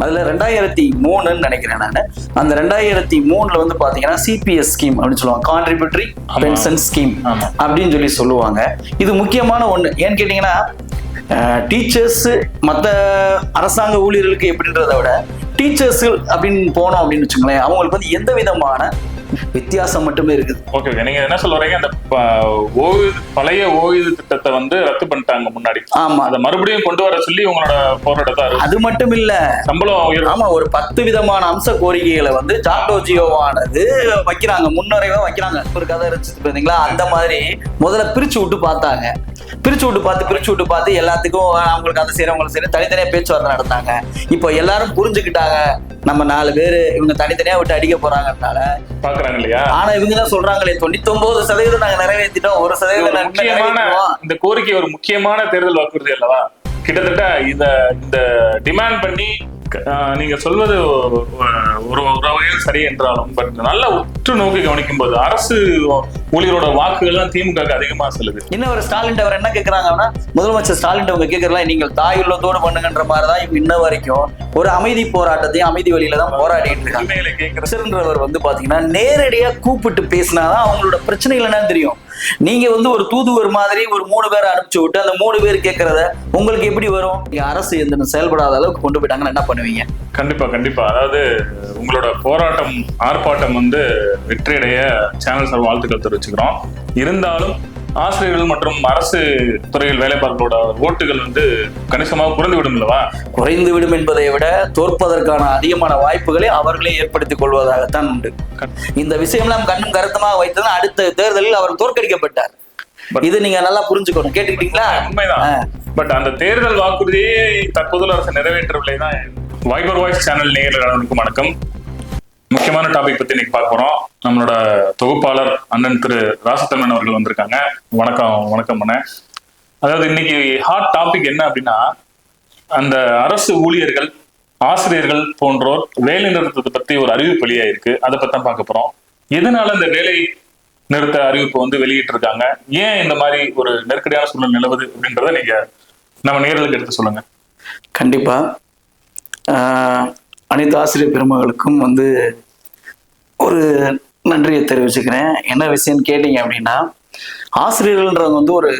அதுல ரெண்டாயிரத்தி மூணுன்னு நினைக்கிறேன் நான் அந்த ரெண்டாயிரத்தி மூணுல வந்து பாத்தீங்கன்னா சிபிஎஸ் ஸ்கீம் அப்படின்னு சொல்லுவாங்க கான்ட்ரிபியூட்டரி. Pension scheme. அப்படின்னு சொல்லி சொல்லுவாங்க இது முக்கியமான ஒண்ணு ஏன்னு கேட்டீங்கன்னா டீச்சர்ஸ் மற்ற அரசாங்க ஊழியர்களுக்கு எப்படின்றத விட டீச்சர்ஸ் அப்படின்னு போனோம் அப்படின்னு வச்சுங்களேன் அவங்களுக்கு வந்து எந்த விதமான வித்தியாசம் மட்டுமே இருக்குது. ஓகே ஓகே நீங்க என்ன சொல்ல வரீங்க அந்த ஓய்வு பழைய ஓய்வு திட்டத்தை வந்து ரத்து பண்ணிட்டாங்க முன்னாடி. ஆமா. அதை மறுபடியும் கொண்டு வர சொல்லி உங்களோட போராட்டத்தை அது? மட்டும் இல்ல சம்பளம் ஆமா ஒரு பத்து விதமான அம்ச கோரிக்கைகளை வந்து ஜாக்டோஜியோவானது வைக்கிறாங்க. முன்னரைவா வைக்கிறாங்க. ஒரு கதை இருந்துச்சு பாத்தீங்களா? அந்த மாதிரி முதல்ல பிரிச்சு விட்டு பார்த்தாங்க. பிரிச்சு விட்டு பார்த்து பிரிச்சு விட்டு பார்த்து எல்லாத்துக்கும் அவங்களுக்கு அதை செய்யறவங்களுக்கு உங்களுக்கு சரி தனித்தனியா பேச்சுவார்த்தை நடத்தாங்க இப்போ எல்லாரும் புரிஞ்சுக்கிட்டாங்க. நம்ம நாலு பேர் இவங்க தனித்தனியா விட்டு அடிக்க போறாங்கனால பாக்குறாங்க இல்லையா? ஆனா இவங்க தான் சொல்றாங்களே தொண்ணூத்தி ஒன்பது சதவீதம் நாங்க நிறைவேற்றிட்டோம் ஒரு சதவீதம் முக்கியமான. இந்த கோரிக்கை ஒரு முக்கியமான தேர்தல் வாக்குறுதி அல்லவா கிட்டத்தட்ட இத இந்த டிமாண்ட் பண்ணி நீங்க சொல்வது ஒரு ஒரு வகையில் சரி என்றாலும் பட் நல்ல உற்று நோக்கி கவனிக்கும் போது அரசு ஊழியரோட வாக்குகள் தான் திமுக அதிகமா செல்லுது. இன்னும் ஒரு ஸ்டாலின் அவர் என்ன கேக்குறாங்கன்னா முதலமைச்சர் ஸ்டாலின் அவங்க கேக்குறலாம் நீங்கள் தாயுள்ளத்தோடு பண்ணுங்கன்ற மாதிரி தான் இவங்க இன்ன வரைக்கும் ஒரு அமைதி போராட்டத்தையும் அமைதி வழியில தான் போராடிட்டு இருக்காங்க. உண்மையில கேட்கிற பிரசிடன்றவர் வந்து பாத்தீங்கன்னா நேரடியா கூப்பிட்டு பேசினாதான் அவங்களோட பிரச்சனைகள் என்னன்னு தெரியும். நீங்க வந்து ஒரு தூதுவர் மாதிரி ஒரு மூணு பேரை அனுப்பிச்சு விட்டு அந்த மூணு பேர் கேட்கறத உங்களுக்கு எப்படி வரும்? நீங்க அரசு எந்த செயல்படாத அளவுக்கு கொண்டு போயிட்டாங்கன்னு என்ன பண்ணுவீங்க? கண்டிப்பா கண்டிப்பா. அதாவது உங்களோட போராட்டம் ஆர்ப்பாட்டம் வந்து வெற்றியடைய சேனல் சார் வாழ்த்துக்கள் தெரிவிச்சுக்கிறோம். இருந்தாலும் ஆசிரியர்கள் மற்றும் அரசு துறையில் வேலை பார்ப்போட ஓட்டுகள் வந்து கணிசமாக குறைந்து விடும் அல்லவா? குறைந்து விடும் என்பதை விட தோற்பதற்கான அதிகமான வாய்ப்புகளை அவர்களே ஏற்படுத்திக் கொள்வதாகத்தான் உண்டு. இந்த விஷயம்லாம் கண்ணும் கருத்துமாக வைத்தது அடுத்த தேர்தலில் அவர் தோற்கடிக்கப்பட்டார். இது நீங்க நல்லா புரிஞ்சுக்கணும். கேட்டுக்கிட்டீங்களா? உண்மைதான். பட் அந்த தேர்தல் வாக்குறுதியை தற்போதுள்ள அரசு நிறைவேற்றவில்லை தான். வைபர் வாய்ஸ் சேனல் நேயர்களுக்கு வணக்கம். முக்கியமான டாபிக் பத்தி இன்னைக்கு பார்க்க போறோம். நம்மளோட தொகுப்பாளர் அண்ணன் திரு ராசத்தம்மன் அவர்கள் வந்திருக்காங்க. வணக்கம் வணக்கம் அண்ணே. அதாவது இன்னைக்கு ஹாட் டாபிக் என்ன அப்படின்னா அந்த அரசு ஊழியர்கள் ஆசிரியர்கள் போன்றோர் வேலை நிறுத்தத்தை பத்தி ஒரு அறிவிப்பு வெளியாயிருக்கு. அதை பத்தி தான் பார்க்க போறோம். எதனால இந்த வேலை நிறுத்த அறிவிப்பு வந்து வெளியிட்டு இருக்காங்க ஏன் இந்த மாதிரி ஒரு நெருக்கடியான சூழ்நிலை நிலவுது அப்படின்றத நீங்க நம்ம நேர்களுக்கு எடுத்து சொல்லுங்க. கண்டிப்பா. ஆஹ், அனைத்து ஆசிரியர் பெருமகளுக்கும் வந்து ஒரு நன்றியை தெரிவிச்சுக்கிறேன். என்ன விஷயம்னு கேட்டீங்க அப்படின்னா ஆசிரியர்கள்ன்றவங்க வந்து ஒரு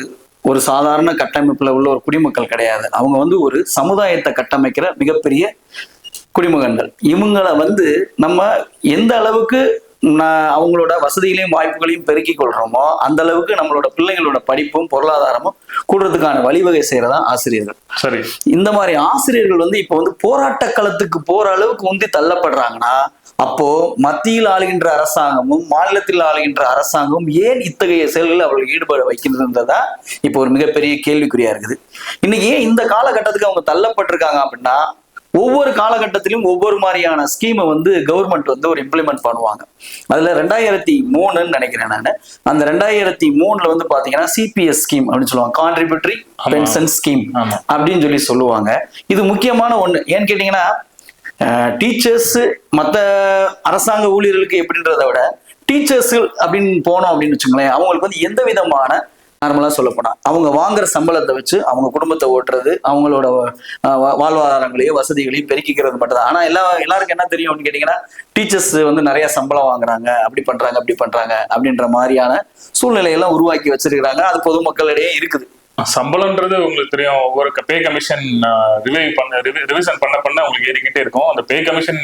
ஒரு சாதாரண கட்டமைப்பில் உள்ள ஒரு குடிமக்கள் கிடையாது. அவங்க வந்து ஒரு சமுதாயத்தை கட்டமைக்கிற மிகப்பெரிய குடிமகன்கள். இவங்களை வந்து நம்ம எந்த அளவுக்கு அவங்களோட வசதிகளையும் வாய்ப்புகளையும் பெருக்கிக் கொள்றோமோ அந்த அளவுக்கு நம்மளோட பிள்ளைங்களோட படிப்பும் பொருளாதாரமும் கூடுறதுக்கான வழிவகை செய்யறதா ஆசிரியர்கள். சரி. இந்த மாதிரி ஆசிரியர்கள் வந்து இப்ப வந்து போராட்ட களத்துக்கு போற அளவுக்கு உந்தி தள்ளப்படுறாங்கன்னா அப்போ மத்தியில் ஆளுகின்ற அரசாங்கமும் மாநிலத்தில் ஆளுகின்ற அரசாங்கமும் ஏன் இத்தகைய செயல்களில் அவர்கள் ஈடுபட வைக்கிறதுன்றதா இப்போ ஒரு மிகப்பெரிய கேள்விக்குறியா இருக்குது. இன்னைக்கு ஏன் இந்த காலகட்டத்துக்கு அவங்க தள்ளப்பட்டிருக்காங்க அப்படின்னா ஒவ்வொரு காலகட்டத்திலும் ஒவ்வொரு மாதிரியான ஸ்கீமை வந்து கவர்மெண்ட் வந்து ஒரு இம்ப்ளிமெண்ட் பண்ணுவாங்க. அதுல ரெண்டாயிரத்தி மூணுன்னு நினைக்கிறேன் நான். அந்த ரெண்டாயிரத்தி மூணுல வந்து பாத்தீங்கன்னா சிபிஎஸ் ஸ்கீம் அப்படின்னு சொல்லுவாங்க. கான்ட்ரிபியூட்டரி. பென்ஷன் ஸ்கீம் அப்படின்னு சொல்லி சொல்லுவாங்க. இது முக்கியமான ஒண்ணு. ஏன்னு கேட்டீங்கன்னா டீச்சர்ஸ் மற்ற அரசாங்க ஊழியர்களுக்கு எப்படின்றத விட டீச்சர்ஸ் அப்படின்னு போனோம் அப்படின்னு வச்சுங்களேன் அவங்களுக்கு வந்து எந்த விதமான நார்மலாக சொல்லப்போனால் அவங்க வாங்குற சம்பளத்தை வச்சு அவங்க குடும்பத்தை ஓட்டுறது அவங்களோட வாழ்வாதாரங்களையும் வசதிகளையும் பெருக்கிக்கிறது மட்டும் தான் ஆனால் எல்லா எல்லாருக்கும் என்ன தெரியும் அப்படின்னு கேட்டிங்கன்னா டீச்சர்ஸ் வந்து நிறைய சம்பளம் வாங்குறாங்க. அப்படி பண்ணுறாங்க அப்படி பண்ணுறாங்க அப்படின்ற மாதிரியான சூழ்நிலையெல்லாம் உருவாக்கி வச்சிருக்கிறாங்க. அது பொதுமக்களிடையே இருக்குது. சம்பளம்ன்றது உங்களுக்கு தெரியும். ஒவ்வொரு பே கமிஷன் ரிவை பண்ண ரிவிஷன் பண்ண பண்ண உங்களுக்கு ஏறிக்கிட்டே இருக்கும். அந்த பே கமிஷன்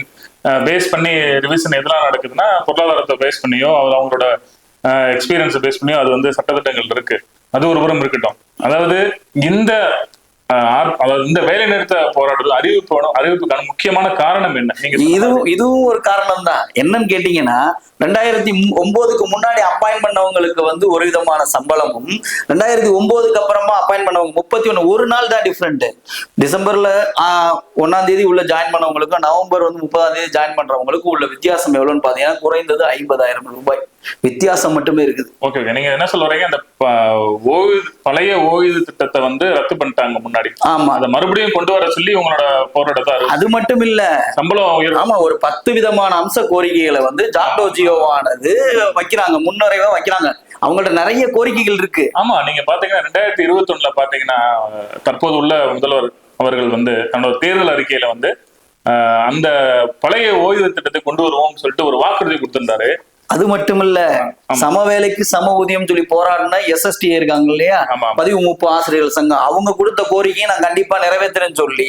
பேஸ் பண்ணி ரிவிஷன் எதெல்லாம் நடக்குதுன்னா பொருளாதாரத்தை பேஸ் பண்ணியோ அவங்களோட எக்ஸ்பீரியன்ஸை பேஸ் பண்ணியோ அது வந்து சட்டத்திட்டங்கள் இருக்கு. அது ஒரு புறம் இருக்கட்டும். அதாவது இந்த அதாவது இந்த வேலை நிறுத்த போராட்டத்தில் அறிவிப்பு அறிவிப்புக்கான முக்கியமான காரணம் என்ன? நீங்க இதுவும் இதுவும் ஒரு காரணம் தான் என்னன்னு கேட்டீங்கன்னா ரெண்டாயிரத்தி ஒன்பதுக்கு முன்னாடி அப்பாயின் பண்ணவங்களுக்கு வந்து ஒரு விதமான சம்பளமும் ரெண்டாயிரத்தி ஒன்பதுக்கு அப்புறமா அப்பாயின் பண்ணவங்க முப்பத்தி ஒண்ணு ஒரு நாள் தான் டிஃப்ரெண்ட் டிசம்பர்ல ஆஹ், ஒண்ணாம் தேதி உள்ள ஜாயின் பண்ணவங்களுக்கும் நவம்பர் வந்து முப்பதாம் தேதி ஜாயின் பண்றவங்களுக்கும் உள்ள வித்தியாசம் எவ்வளவுன்னு பாத்தீங்கன்னா குறைந்தது ஐம்பதாயிரம் ரூபாய். வித்தியாசம் மட்டுமே இருக்குது. ஓகே ஓகே நீங்க என்ன சொல்ல வரீங்க அந்த ஓய்வு பழைய ஓய்வு திட்டத்தை வந்து ரத்து பண்ணிட்டாங்க முன்னாடி. ஆமா. அதை மறுபடியும் கொண்டு வர சொல்லி உங்களோட போராட்டத்தை அது மட்டும் இல்ல சம்பளம் ஆமா ஒரு பத்து விதமான அம்ச கோரிக்கைகளை வந்து ஜாக்டோஜியோவானது வைக்கிறாங்க. முன்னரைவா வைக்கிறாங்க. அவங்கள்ட்ட நிறைய கோரிக்கைகள் இருக்கு. ஆமா நீங்க பாத்தீங்கன்னா ரெண்டாயிரத்தி இருபத்தி ஒண்ணுல பாத்தீங்கன்னா தற்போது உள்ள முதல்வர் அவர்கள் வந்து தன்னோட தேர்தல் அறிக்கையில வந்து ஆஹ் அந்த பழைய ஓய்வு திட்டத்தை கொண்டு வருவோம்னு சொல்லிட்டு ஒரு வாக்குறுதி கொடுத்திருந்தாரு. அது மட்டும் இல்ல சம வேலைக்கு சம ஊதியம் சொல்லி போராடின எஸ்எஸ்டி இருக்காங்க இல்லையா. பதிவு முப்பு ஆசிரியர்கள் சங்கம். அவங்க கொடுத்த கோரிக்கையை நான் கண்டிப்பா நிறைவேற்றுறேன்னு சொல்லி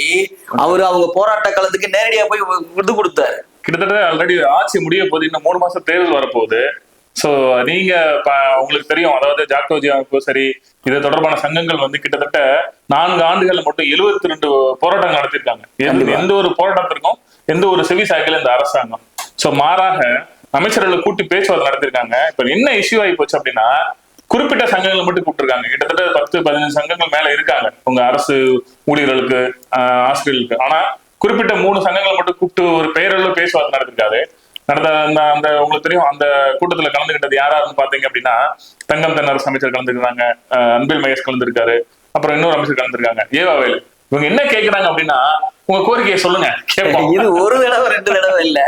அவரு அவங்க போராட்ட காலத்துக்கு நேரடியா போய் இது கொடுத்தாரு. கிட்டத்தட்ட ஆல்ரெடி ஆட்சி முடிய போகுது இன்னும் மூணு மாசம் தேர்தல் வரப்போகுது. சோ நீங்க உங்களுக்கு தெரியும் அதாவது ஜாக்டோஜி அமைப்பு சரி இது தொடர்பான சங்கங்கள் வந்து கிட்டத்தட்ட நான்கு ஆண்டுகள்ல மட்டும் 72 ரெண்டு போராட்டங்கள் நடத்திருக்காங்க எந்த- ஒரு போராட்டத்திற்கும் எந்த ஒரு செவி சாய்க்கல இந்த அரசாங்கம். சோ மாறாக அமைச்சர்களை கூட்டி பேச்சுவார்த்தை நடத்திருக்காங்க. இப்ப என்ன இஷ்யூ ஆகி போச்சு அப்படின்னா குறிப்பிட்ட சங்கங்களை மட்டும் கூப்பிட்டுருக்காங்க. கிட்டத்தட்ட பத்து பதினஞ்சு சங்கங்கள் மேல இருக்காங்க. உங்க அரசு ஊழியர்களுக்கு ஆஹ், ஆசிரியர்களுக்கு. ஆனா குறிப்பிட்ட மூணு சங்கங்களை மட்டும் கூப்பிட்டு ஒரு பெயரில் பேச்சுவார்த்தை நடத்திருக்காரு. நடந்த அந்த அந்த உங்களுக்கு தெரியும் அந்த கூட்டத்துல கலந்துகிட்டது யாராருன்னு பாத்தீங்க அப்படின்னா தங்கம் தென்னரசு அமைச்சர் கலந்துருக்காங்க அன்பில் மகேஷ் கலந்துருக்காரு. அப்புறம் இன்னொரு அமைச்சர் கலந்துருக்காங்க. ஏவாவேல் இவங்க என்ன கேக்குறாங்க அப்படின்னா உங்க கோரிக்கையை சொல்லுங்க. கேட்போம். இது ஒரு தடவை ரெண்டு தடவை இல்ல.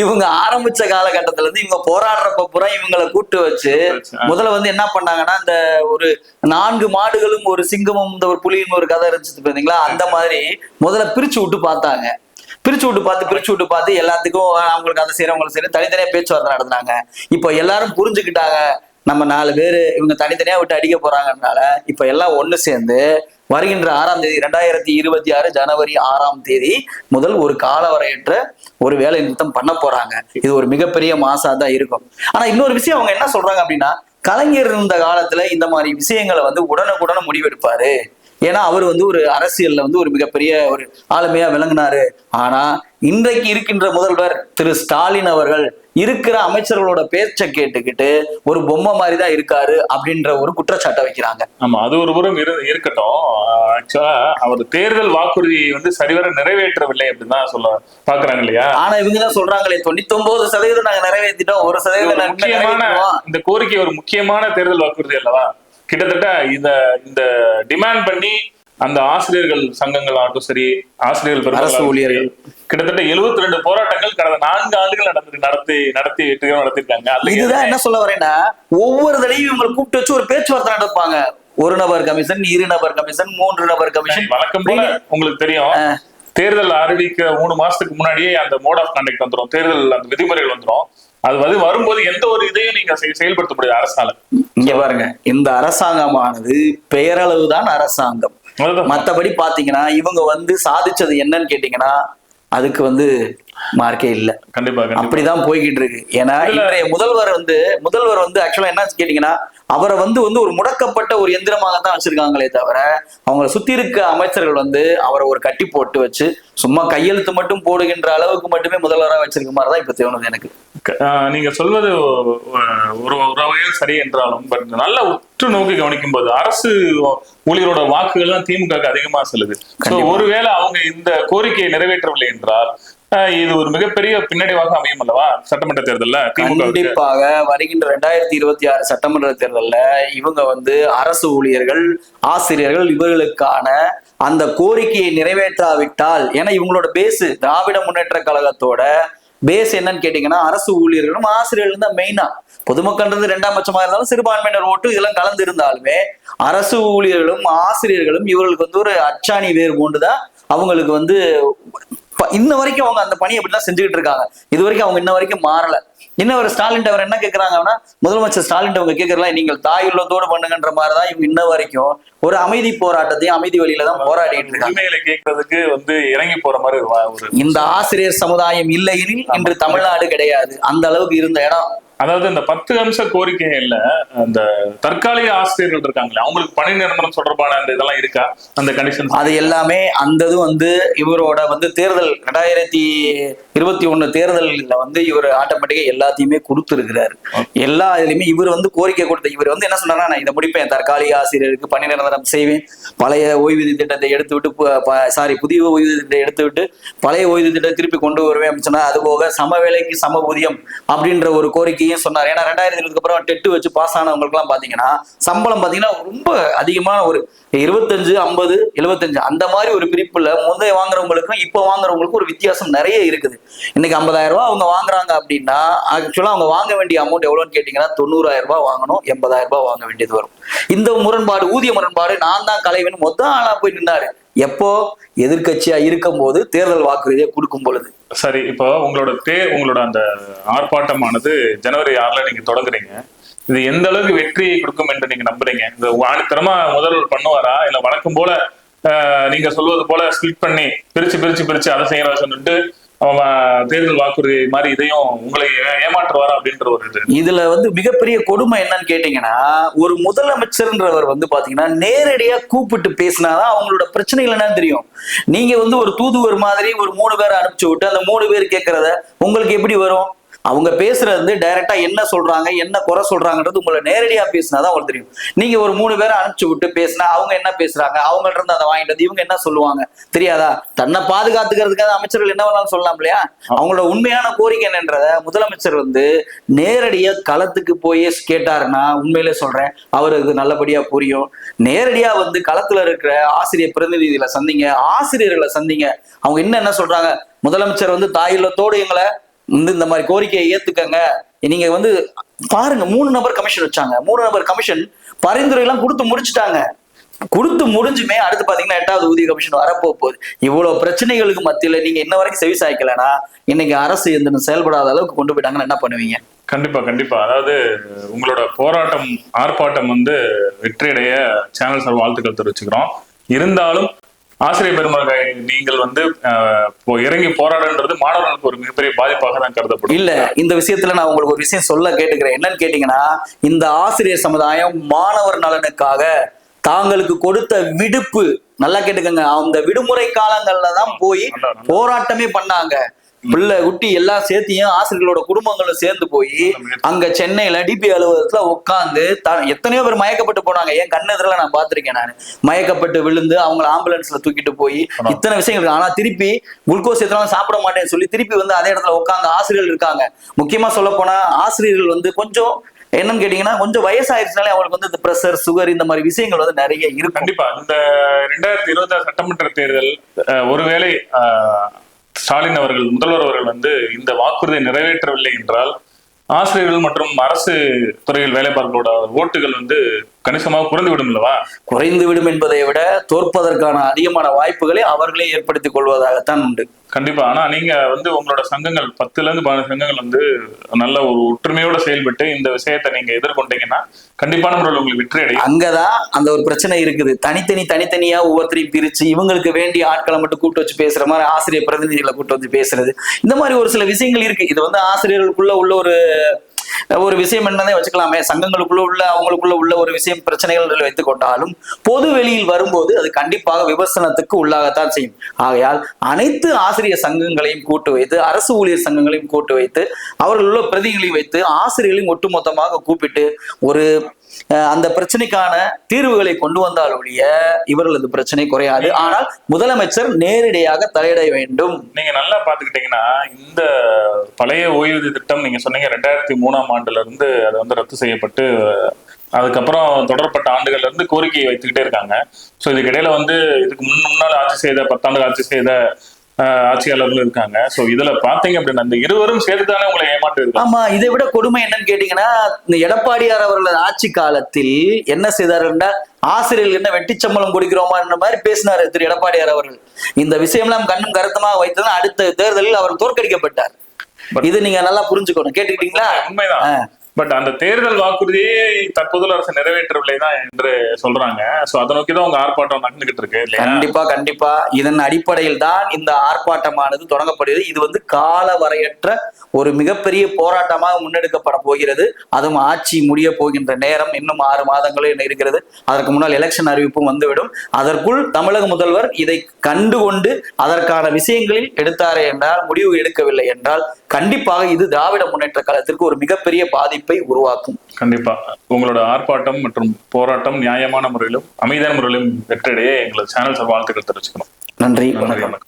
இவங்க ஆரம்பிச்ச காலகட்டத்துல இருந்து இவங்க போராடுறப்ப பூரா இவங்களை கூட்டு வச்சு முதல்ல வந்து என்ன பண்ணாங்கன்னா இந்த ஒரு நான்கு மாடுகளும் ஒரு சிங்கமும் இந்த ஒரு புலியும் ஒரு கதை இருந்துச்சு பாத்தீங்களா? அந்த மாதிரி முதல்ல பிரிச்சு விட்டு பார்த்தாங்க. பிரிச்சு விட்டு பார்த்து பிரிச்சு விட்டு பார்த்து எல்லாத்துக்கும் அவங்களுக்கு அதை செய்யறவங்களை செய்யற தனித்தனியா பேச்சுவார்த்தை நடத்துனாங்க இப்போ எல்லாரும் புரிஞ்சுக்கிட்டாங்க. நம்ம நாலு பேர் இவங்க தனித்தனியா விட்டு அடிக்க போறாங்கனால இப்ப எல்லாம் ஒண்ணு சேர்ந்து வருகின்ற ஆறாம் தேதி ரெண்டாயிரத்தி இருபத்தி ஆறு ஜனவரி ஆறாம் தேதி முதல் ஒரு காலவரையற்ற ஒரு வேலை நிறுத்தம் பண்ண போறாங்க. இது ஒரு மிகப்பெரிய மாசா தான் இருக்கும். ஆனா இன்னொரு விஷயம் அவங்க என்ன சொல்றாங்க அப்படின்னா கலைஞர் இருந்த காலத்துல இந்த மாதிரி விஷயங்களை வந்து உடனுக்குடனே முடிவெடுப்பாரு. ஏன்னா அவர் வந்து ஒரு அரசியல்ல வந்து ஒரு மிகப்பெரிய ஒரு ஆளுமையா விளங்கினாரு. ஆனா இன்றைக்கு இருக்கின்ற முதல்வர் திரு ஸ்டாலின் அவர்கள் இருக்கிற அமைச்சர்களோட பேச்சை கேட்டுக்கிட்டு ஒரு பொம்மை மாதிரி தான் இருக்காரு அப்படின்ற ஒரு குற்றச்சாட்டை வைக்கிறாங்க. ஆமா அது ஒரு புறம் இரு இருக்கட்டும். ஆக்சுவலா அவர் தேர்தல் வாக்குறுதியை வந்து சரிவர நிறைவேற்றவில்லை அப்படின்னு தான் சொல்ல பாக்குறாங்க இல்லையா? ஆனா இவங்க தான் சொல்றாங்களே தொண்ணூத்தி ஒன்பது சதவீதம் நாங்க நிறைவேற்றிட்டோம் ஒரு சதவீதம் முக்கியமான. இந்த கோரிக்கை ஒரு முக்கியமான தேர்தல் வாக்குறுதி அல்லவா? கிட்டத்தட்ட இந்த இந்த டிமாண்ட் பண்ணி அந்த ஆசிரியர்கள் சங்கங்கள் ஆகட்டும் சரி ஆசிரியர்கள் அரசு ஊழியர்கள். கிட்டத்தட்ட 72 ரெண்டு போராட்டங்கள் கடந்த நான்கு ஆண்டுகள் நடந்து நடத்தி நடத்தி நடத்திருக்காங்க. இதுதான் என்ன சொல்ல வரேன்னா ஒவ்வொரு தடையும் இவங்களை கூப்பிட்டு வச்சு ஒரு பேச்சுவார்த்தை நடப்பாங்க ஒரு நபர் கமிஷன் இரு நபர் கமிஷன் மூன்று நபர் கமிஷன். வழக்கம் போல உங்களுக்கு தெரியும். தேர்தல் அறிவிக்க மூணு மாசத்துக்கு முன்னாடியே அந்த மோட் ஆஃப் கண்டக்ட் வந்துரும். தேர்தல் அந்த விதிமுறைகள் வந்துரும். அது வந்து வரும்போது எந்த ஒரு இதையும் நீங்க செய- செயல்படுத்த முடியாது அரசால இங்க பாருங்க இந்த அரசாங்கமானது பெயரளவு தான் அரசாங்கம் மத்தபடி பாத்தீங்கன்னா இவங்க வந்து சாதிச்சது என்னன்னு கேட்டீங்கன்னா அதுக்கு வந்து மார்க்கே இல்ல. கண்டிப்பா அப்படிதான் போய்கிட்டு இருக்கு ஏன்னா இன்றைய முதல்வர் வந்து முதல்வர் வந்து ஆக்சுவலா என்ன கேட்டீங்கன்னா அவரை வந்து வந்து ஒரு முடக்கப்பட்ட ஒரு எந்திரமாக தான் வச்சிருக்காங்களே தவிர அவங்கள சுத்தி இருக்க அமைச்சர்கள் வந்து அவரை ஒரு கட்டி போட்டு வச்சு சும்மா கையெழுத்து மட்டும் போடுகின்ற அளவுக்கு மட்டுமே முதல்வராக வச்சிருக்க மாதிரி தான் இப்ப தோணுது எனக்கு. நீங்க சொல்வது ஒரு ஒரு வகையில் சரி என்றாலும் பட் நல்ல உற்று நோக்கி கவனிக்கும் போது அரசு ஊழியரோட வாக்குகள் தான் திமுக அதிகமா செல்லுது. ஒருவேளை அவங்க இந்த கோரிக்கையை நிறைவேற்றவில்லை என்றால் இது ஒரு மிகப்பெரிய பின்னடைவாக அமையும் அல்லவா சட்டமன்ற தேர்தல்ல. கண்டிப்பாக வருகின்ற ரெண்டாயிரத்தி இருபத்தி ஆறு சட்டமன்ற தேர்தல்ல இவங்க வந்து அரசு ஊழியர்கள் ஆசிரியர்கள் இவர்களுக்கான அந்த கோரிக்கையை நிறைவேற்றாவிட்டால் ஏன்னா இவங்களோட பேஸ் திராவிட முன்னேற்ற கழகத்தோட பேஸ் என்னன்னு கேட்டீங்கன்னா அரசு ஊழியர்களும் ஆசிரியர்களும் தான் மெயினா பொதுமக்கள்ன்றது ரெண்டாம் பட்சமா இருந்தாலும் சிறுபான்மையினர் ஓட்டு இதெல்லாம் கலந்து இருந்தாலுமே அரசு ஊழியர்களும் ஆசிரியர்களும் இவர்களுக்கு வந்து ஒரு அச்சாணி வேர் போன்றுதான் அவங்களுக்கு வந்து இன்ன வரைக்கும் அவங்க அந்த பணியை அப்படிதான் செஞ்சுக்கிட்டு இருக்காங்க. இது வரைக்கும் அவங்க இன்ன வரைக்கும் மாறல. இன்னும் ஒரு ஸ்டாலின் அவர் என்ன கேக்குறாங்கன்னா முதலமைச்சர் ஸ்டாலின் அவங்க கேட்கறலாம் நீங்கள் தாயுள்ளத்தோடு பண்ணுங்கன்ற மாதிரிதான் இவங்க இன்ன வரைக்கும் ஒரு அமைதி போராட்டத்தையும் அமைதி வழியில தான் போராடிட்டு இருக்காங்க. கேட்கறதுக்கு வந்து இறங்கி போற மாதிரி இந்த ஆசிரியர் சமுதாயம் இல்லையெனில் இன்று தமிழ்நாடு கிடையாது. அந்த அளவுக்கு இருந்த இடம். அதாவது இந்த பத்து அம்ச கோரிக்கைகள்ல அந்த தற்காலிக ஆசிரியர்கள் இருக்காங்களே அவங்களுக்கு பணி நிரந்தரம் தொடர்பான அந்த இதெல்லாம் இருக்கா? அந்த கண்டிஷன்ஸ் அது எல்லாமே அந்த இது வந்து இவரோட வந்து தேர்தல் ரெண்டாயிரத்தி இருபத்தி ஒண்ணு தேர்தலில் வந்து இவர் ஆட்டோமேட்டிக்கா எல்லாத்தையுமே கொடுத்துருக்கிறாரு. எல்லா இதுலயுமே இவர் வந்து கோரிக்கை கொடுத்த இவர் வந்து என்ன சொன்னாரா நான் இதை முடிப்பேன் தற்காலிக ஆசிரியருக்கு பணி நிரந்தரம் செய்வேன். பழைய ஓய்வூதிய திட்டத்தை எடுத்து விட்டு சாரி புதிய ஓய்வூதிய திட்டத்தை எடுத்து விட்டு பழைய ஓய்வூதிய திட்டத்தை திருப்பி கொண்டு வருவேன். அப்படின்னு சொன்னா அது போக சம வேலைக்கு சம ஊதியம் அப்படின்ற ஒரு கோரிக்கையும் சொன்னார். ஏன்னா ரெண்டாயிரத்தி இருபதுக்கு அப்புறம் டெட்டு வச்சு பாஸ் ஆனவங்களுக்குலாம் பார்த்தீங்கன்னா சம்பளம் பார்த்தீங்கன்னா ரொம்ப அதிகமான ஒரு இருபத்தஞ்சு ஐம்பது எழுபத்தஞ்சு அந்த மாதிரி ஒரு பிரிப்புல முந்தைய வாங்குறவங்களுக்கும் இப்போ வாங்குறவங்களுக்கும் ஒரு வித்தியாசம் நிறைய இருக்குது. இன்னைக்கு ஐம்பதாயிரம் ரூபாய் அவங்க வாங்குறாங்க அப்படின்னா ஆக்சுவலா அவங்க வாங்க வேண்டிய அமௌண்ட் எவ்வளவுன்னு கேட்டீங்கன்னா தொண்ணூறாயிரம் ரூபா வாங்கணும் எண்பதாயிரம் ரூபாய் வாங்க வேண்டியது வரும். இந்த முரண்பாடு ஊதிய முரண்பாடு நான் தான் கலைவன் மொத்த ஆளா போய் நின்னாரு. எப்போ எதிர்க்கட்சியா இருக்கும்போது தேர்தல் வாக்குறுதியை கொடுக்கும் பொழுது? சரி இப்போ உங்களோட தே உங்களோட அந்த ஆர்ப்பாட்டமானது ஜனவரி ஆறுல நீங்க தொடங்குறீங்க. இது எந்த அளவுக்கு வெற்றியை கொடுக்கும் என்று நீங்க நம்புறீங்க? இந்த ஆணித்தரமா முதல்வர் பண்ணுவாரா? இல்ல வழக்கம் போல நீங்க சொல்வது போல ஸ்பிளிட் பண்ணி பிரிச்சு பிரிச்சு பிரிச்சு அதை செய்யறா சொல்லிட்டு தேர்தல் வாக்குறுதி மாதிரி இதையும் உங்களை ஏமாற்றுவாரா அப்படின்ற ஒரு இது. இதுல வந்து மிகப்பெரிய கொடுமை என்னன்னு கேட்டீங்கன்னா ஒரு முதலமைச்சர்ன்றவர் வந்து பாத்தீங்கன்னா நேரடியா கூப்பிட்டு பேசினாதான் அவங்களோட பிரச்சனைகள் என்னன்னு தெரியும். நீங்க வந்து ஒரு தூதுவர் மாதிரி ஒரு மூணு பேரை அனுப்பிச்சு விட்டு அந்த மூணு பேர் கேட்கறத உங்களுக்கு எப்படி வரும்? அவங்க பேசுறது வந்து டைரக்டா என்ன சொல்றாங்க என்ன குறை சொல்றாங்கன்றது உங்களை நேரடியா பேசினாதான் உங்களுக்கு தெரியும். நீங்க ஒரு மூணு பேரை அனுப்பிச்சு விட்டு பேசினா அவங்க என்ன பேசுறாங்க? அவங்கள்ட்ட இருந்து அதை வாங்கிட்டு வந்து இவங்க என்ன சொல்லுவாங்க? தெரியாதா? தன்னை பாதுகாத்துக்கிறதுக்காக அமைச்சர்கள் என்ன வேணாலும் சொல்லலாம் இல்லையா? அவங்களோட உண்மையான கோரிக்கை என்னன்றத முதலமைச்சர் வந்து நேரடியா களத்துக்கு போய் கேட்டாருன்னா உண்மையிலே சொல்றேன் அவருக்கு நல்லபடியா புரியும். நேரடியா வந்து களத்துல இருக்கிற ஆசிரியர் பிரதிநிதிகளை சந்திங்க ஆசிரியர்களை சந்திங்க. அவங்க என்ன என்ன சொல்றாங்க? முதலமைச்சர் வந்து தாயுள்ளத்தோடு எங்களை வந்து இந்த மாதிரி கோரிக்கையை ஏத்துக்கங்க. நீங்க வந்து பாருங்க மூணு நபர் கமிஷன் வச்சாங்க. மூணு நபர் கமிஷன் பரிந்துரை எல்லாம் கொடுத்து முடிச்சுட்டாங்க. கொடுத்து முடிஞ்சுமே அடுத்து பாத்தீங்கன்னா எட்டாவது ஊதிய கமிஷன் வரப்போ போகுது. இவ்வளவு பிரச்சனைகளுக்கு மத்தியில நீங்க இன்ன வரைக்கும் செவி சாய்க்கலனா இன்னைக்கு அரசு எந்த செயல்படாத அளவுக்கு கொண்டு போயிட்டாங்கன்னு என்ன பண்ணுவீங்க? கண்டிப்பா கண்டிப்பா. அதாவது உங்களோட போராட்டம் ஆர்ப்பாட்டம் வந்து வெற்றியடைய சேனல் சார் வாழ்த்துக்கள் தெரிவிச்சுக்கிறோம். இருந்தாலும் ஆசிரியர் பெருமக்கள் நீங்கள் வந்து இறங்கி போராடுன்றது மாணவர்களுக்கு ஒரு மிகப்பெரிய பாதிப்பாக தான் கருதப்படும். இல்ல இந்த விஷயத்துல நான் உங்களுக்கு ஒரு விஷயம் சொல்ல கேட்டுக்கிறேன். என்னன்னு கேட்டீங்கன்னா இந்த ஆசிரியர் சமுதாயம் மாணவர் நலனுக்காக தாங்களுக்கு கொடுத்த விடுப்பு நல்லா கேட்டுக்கங்க அந்த விடுமுறை காலங்கள்ல தான் போய். போராட்டமே பண்ணாங்க. பிள்ளை குட்டி எல்லாம் சேர்த்தியும் ஆசிரியர்களோட குடும்பங்களும் சேர்ந்து போய் அங்க சென்னையில டிபி அலுவலகத்துல உட்காந்து எத்தனையோ பேர் மயக்கப்பட்டு போனாங்க. என் கண்ணு எதிரில நான் பார்த்திருக்கேன் நான். மயக்கப்பட்டு விழுந்து அவங்கள ஆம்புலன்ஸ்ல தூக்கிட்டு போய். இத்தனை விஷயங்கள் இருக்கு. ஆனா திருப்பி குளுக்கோஸ் எத்தனை சாப்பிட மாட்டேன்னு சொல்லி திருப்பி வந்து அதே இடத்துல உட்காந்து ஆசிரியர்கள் இருக்காங்க. முக்கியமா சொல்ல போனா ஆசிரியர்கள் வந்து கொஞ்சம் என்னன்னு கேட்டீங்கன்னா கொஞ்சம் வயசாயிருச்சுனாலே அவங்களுக்கு வந்து இந்த பிரஷர் சுகர் இந்த மாதிரி விஷயங்கள் வந்து நிறைய இருக்கும். கண்டிப்பா. இந்த ரெண்டாயிரத்தி இருபத்தி சட்டமன்ற தேர்தல் ஒருவேளை ஸ்டாலின் அவர்கள் முதல்வர் அவர்கள் வந்து இந்த வாக்குறுதியை நிறைவேற்றவில்லை என்றால் ஆசிரியர்கள் மற்றும் அரசு துறையில் வேலை பார்ப்போட ஓட்டுகள் வந்து கணிசமாக குறைந்துவிடும் அல்லவா? குறைந்து விடும் என்பதை விட தோற்பதற்கான அதிகமான வாய்ப்புகளை அவர்களே ஏற்படுத்திக் கொள்வதாகத்தான் உண்டு. கண்டிப்பா. ஆனா நீங்க வந்து உங்களோட சங்கங்கள் பத்துல இருந்து பதினஞ்சு சங்கங்கள் வந்து நல்ல ஒரு ஒற்றுமையோட செயல்பட்டு இந்த விஷயத்த நீங்க எதிர்கொண்டீங்கன்னா கண்டிப்பான முறையில் உங்களுக்கு வெற்றி அடையும். அங்கதான் அந்த ஒரு பிரச்சனை இருக்குது. தனித்தனி தனித்தனியா ஒவ்வொருத்தரையும் பிரிச்சு இவங்களுக்கு வேண்டிய ஆட்களை மட்டும் கூட்டு வச்சு பேசுற மாதிரி ஆசிரியர் பிரதிநிதிகளை கூட்டு வச்சு பேசுறது. இந்த மாதிரி ஒரு சில விஷயங்கள் இருக்கு. இது வந்து ஆசிரியர்களுக்குள்ள உள்ள ஒரு ஒரு விஷயம் என்னதே வச்சுக்கலாமே. சங்கங்களுக்குள்ள உள்ள அவங்களுக்குள்ள உள்ள ஒரு விஷயம் பிரச்சனைகள் வைத்துக் கொண்டாலும் பொது வெளியில் வரும்போது அது கண்டிப்பாக விமர்சனத்துக்கு உள்ளாகத்தான் செய்யும். ஆகையால் அனைத்து ஆசிரியர் சங்கங்களையும் கூட்டு வைத்து அரசு ஊழியர் சங்கங்களையும் கூட்டு வைத்து அவர்கள் உள்ள பிரதிகளையும் வைத்து ஆசிரியர்களையும் ஒட்டுமொத்தமாக கூப்பிட்டு ஒரு அந்த பிரச்சனைக்கான தீர்வுகளை கொண்டு வந்தால் ஒழிய இவர்களது பிரச்சனை குறையாது. ஆனால் முதலமைச்சர் நேரடியாக தலையிட வேண்டும். நீங்க நல்லா பாத்துக்கிட்டீங்கன்னா இந்த பழைய ஓய்வூதிய திட்டம் நீங்க சொன்னீங்க ரெண்டாயிரத்தி மூணாம் ஆண்டுல இருந்து அது வந்து ரத்து செய்யப்பட்டு அதுக்கப்புறம் தொடரப்பட்ட ஆண்டுகள்ல இருந்து கோரிக்கையை வைத்துக்கிட்டே இருக்காங்க. ஸோ இதுக்கு இடையில வந்து இதுக்கு முன் முன்னால் ஆட்சி செய்த பத்தாண்டு ஆட்சி செய்த ஆஹ், ஆட்சியாளர்களும் இருக்காங்க. ஸோ இதுல பாத்தீங்க அப்படின்னா அந்த இருவரும் சேர்த்து தானே உங்களை ஏமாற்றி ஆமா இதை விட கொடுமை என்னன்னு கேட்டீங்கன்னா இந்த எடப்பாடியார் அவர்களது ஆட்சி காலத்தில் என்ன செய்தாருன்னா ஆசிரியர்கள் என்ன வெட்டிச்சம்பளம் கொடுக்கிறோமான்ற மாதிரி பேசினாரு திரு எடப்பாடியார் அவர்கள். இந்த விஷயம்லாம் கண்ணும் கருத்துமாக வைத்ததும் அடுத்த தேர்தலில் அவர் தோற்கடிக்கப்பட்டார். இது நீங்க நல்லா புரிஞ்சுக்கணும். கேட்டுக்கிட்டீங்களா? உண்மைதான். பட் அந்த தேர்தல் வாக்குறுதியை தற்போதுள்ள அரசு நிறைவேற்றவில்லை தான் என்று சொல்றாங்க. சோ அதை நோக்கி தான் உங்க ஆர்ப்பாட்டம் நடந்துகிட்டு இருக்கு இல்லையா? கண்டிப்பா கண்டிப்பா. இதன் அடிப்படையில் தான் இந்த ஆர்ப்பாட்டமானது தொடங்கப்படுகிறது. இது வந்து கால வரையற்ற ஒரு மிகப்பெரிய போராட்டமாக முன்னெடுக்கப்பட போகிறது. அதுவும் ஆட்சி முடிய போகின்ற நேரம் இன்னும் ஆறு மாதங்களே இருக்கிறது. அதற்கு முன்னால் எலெக்ஷன் அறிவிப்பும் வந்துவிடும். அதற்குள் தமிழக முதல்வர் இதை கண்டுகொண்டு அதற்கான விஷயங்களில் எடுத்தாரே என்றால் முடிவு எடுக்கவில்லை என்றால் கண்டிப்பாக இது திராவிட முன்னேற்ற காலத்திற்கு ஒரு மிகப்பெரிய பாதிப்பு உருவாக்கும். கண்டிப்பா. உங்களோட ஆர்ப்பாட்டம் மற்றும் போராட்டம் நியாயமான முறையிலும் அமைதியான முறையிலும் வெற்றியடைய எங்களது சேனல் வாழ்த்துக்கள் தெரிவிச்சுக்கணும் நன்றி வணக்கம்.